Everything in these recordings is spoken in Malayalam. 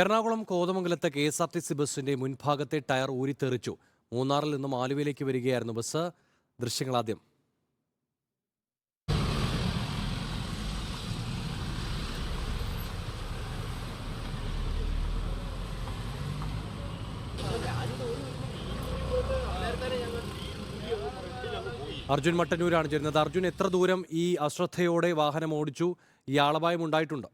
Ernakulam കോതമംഗലത്തെ K S R T C ബസിന്റെ മുൻഭാഗത്തെ ടയർ ഊരിത്തെറിച്ചു. മൂന്നാറിൽ നിന്നും ആലുവയിലേക്ക് വരികയായിരുന്നു ബസ്. ദൃശ്യങ്ങളാദ്യം അർജുൻ മട്ടന്നൂരാണ് ചേരുന്നത്. അർജുൻ എത്ര ദൂരം ഈ അശ്രദ്ധയോടെ വാഹനം ഓടിച്ചു? ഈ ആളപായം ഉണ്ടായിട്ടുണ്ട്?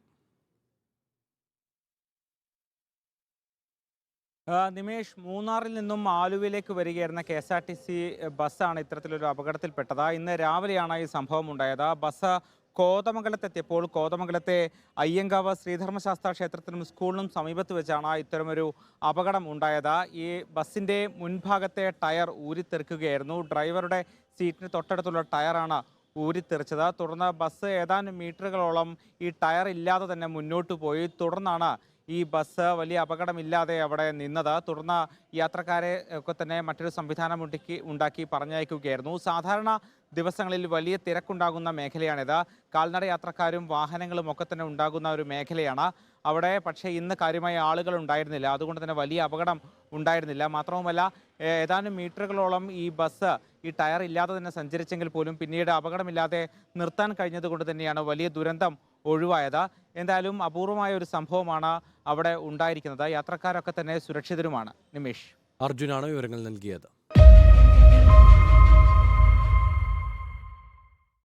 നിമേഷ് മൂന്നാറിൽ നിന്നും ആലുവയിലേക്ക് വരികയായിരുന്ന K S R T C ബസ്സാണ് ഇത്തരത്തിലൊരു അപകടത്തിൽപ്പെട്ടത്. ഇന്ന് രാവിലെയാണ് ഈ സംഭവം ഉണ്ടായത്. ബസ് കോതമംഗലത്തെത്തിയപ്പോൾ കോതമംഗലത്തെ അയ്യങ്കാവ് ശ്രീധർമ്മശാസ്ത്ര ക്ഷേത്രത്തിനും സ്കൂളിനും സമീപത്ത് വെച്ചാണ് ഇത്തരമൊരു അപകടം ഉണ്ടായത്. ഈ ബസ്സിന്റെ മുൻഭാഗത്തെ ടയർ ഊരിത്തെറിക്കുകയായിരുന്നു. ഡ്രൈവറുടെ സീറ്റിന് തൊട്ടടുത്തുള്ള ടയറാണ് ഊരിത്തെറിച്ചത്. തുടർന്ന് ബസ് ഏതാനും മീറ്ററുകളോളം ഈ ടയർ ഇല്ലാതെ തന്നെ മുന്നോട്ട് പോയി. തുടർന്നാണ് ഈ ബസ് വലിയ അപകടമില്ലാതെ അവിടെ നിന്നത്. തുടർന്ന് യാത്രക്കാരെ ഒക്കെ തന്നെ മറ്റൊരു സംവിധാനം ഉണ്ടാക്കി ഉണ്ടാക്കി പറഞ്ഞയക്കുകയായിരുന്നു. സാധാരണ ദിവസങ്ങളിൽ വലിയ തിരക്കുണ്ടാകുന്ന മേഖലയാണിത്. കാൽനട യാത്രക്കാരും വാഹനങ്ങളും ഒക്കെ തന്നെ ഉണ്ടാകുന്ന ഒരു മേഖലയാണ്. അവിടെ പക്ഷേ ഇന്ന് കാര്യമായ ആളുകൾ ഉണ്ടായിരുന്നില്ല. അതുകൊണ്ട് തന്നെ വലിയ അപകടം ഉണ്ടായിരുന്നില്ല. മാത്രവുമല്ല ഏതാനും മീറ്ററുകളോളം ഈ ബസ് ഈ ടയർ ഇല്ലാതെ തന്നെ സഞ്ചരിച്ചെങ്കിൽ പോലും പിന്നീട് അപകടമില്ലാതെ നിർത്താൻ കഴിഞ്ഞതുകൊണ്ട് തന്നെയാണ് വലിയ ദുരന്തം ഒഴിവായത്. എന്തായാലും അപൂർവമായ ഒരു സംഭവമാണ് അവിടെ ഉണ്ടായിരിക്കുന്നത്. യാത്രക്കാരൊക്കെ തന്നെ സുരക്ഷിതരുമാണ്. നിമേഷ്. അർജുനാണ് വിവരങ്ങൾ നൽകിയത്.